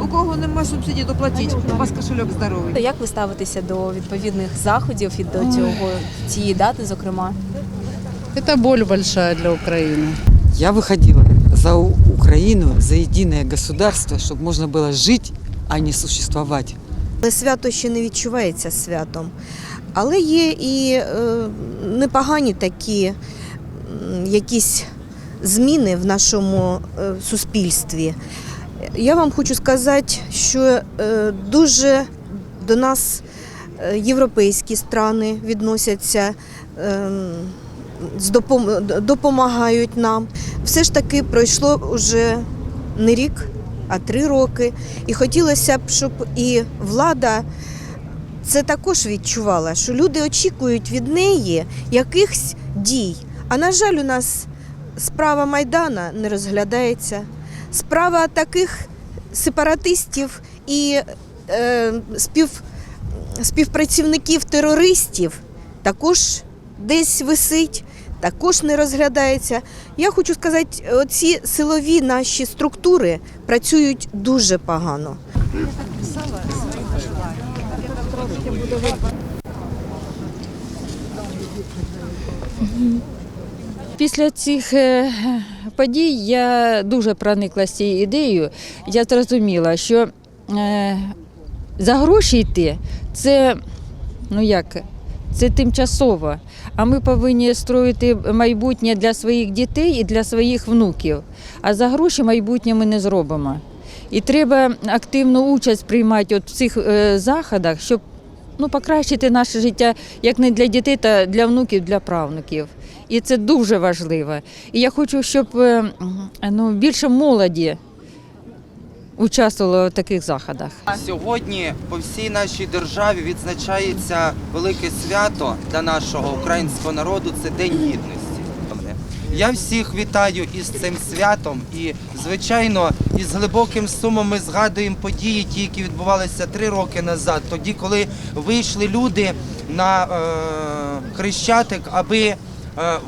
У кого нема субсидій, то платіть. У вас кошельок здоровий. Як ви ставитеся до відповідних заходів і до цього цієї дати, зокрема? Это боль большая для Украины. Я выходила за У- Украину, за единое государство, чтобы можно было жить, а не существовать. Але свято ще не відчувається святом. Але є і е, непогані такі м, якісь зміни в нашому е, суспільстві. Я вам хочу сказати, що е, дуже до нас е, європейські страни відносяться. е, допомагають нам. Все ж таки пройшло вже не рік, а три роки. І хотілося б, щоб і влада це також відчувала, що люди очікують від неї якихось дій. А на жаль, у нас справа Майдана не розглядається. Справа таких сепаратистів і е, спів, співпрацівників терористів також десь висить, також не розглядається. Я хочу сказати, оці силові наші структури працюють дуже погано. Після цих е, подій я дуже прониклася цією ідеєю. Я зрозуміла, що е, за гроші йти це ну як, це тимчасово. А ми повинні строїти майбутнє для своїх дітей і для своїх внуків. А за гроші майбутнє ми не зробимо. І треба активну участь приймати от в цих е, заходах, щоб ну, покращити наше життя як не для дітей, та для внуків, для правнуків. І це дуже важливо. І я хочу, щоб е, ну, більше молоді участвувало в таких заходах. Сьогодні по всій нашій державі відзначається велике свято для нашого українського народу це День Гідності. Я всіх вітаю із цим святом і, звичайно, із глибоким сумом ми згадуємо події, ті, які відбувалися три роки назад, тоді, коли вийшли люди на е, Хрещатик, аби е,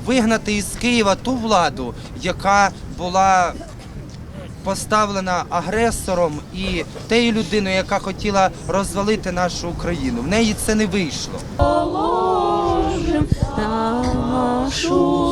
вигнати із Києва ту владу, яка була поставлена агресором і тією людиною, яка хотіла розвалити нашу Україну. В неї це не вийшло. нашу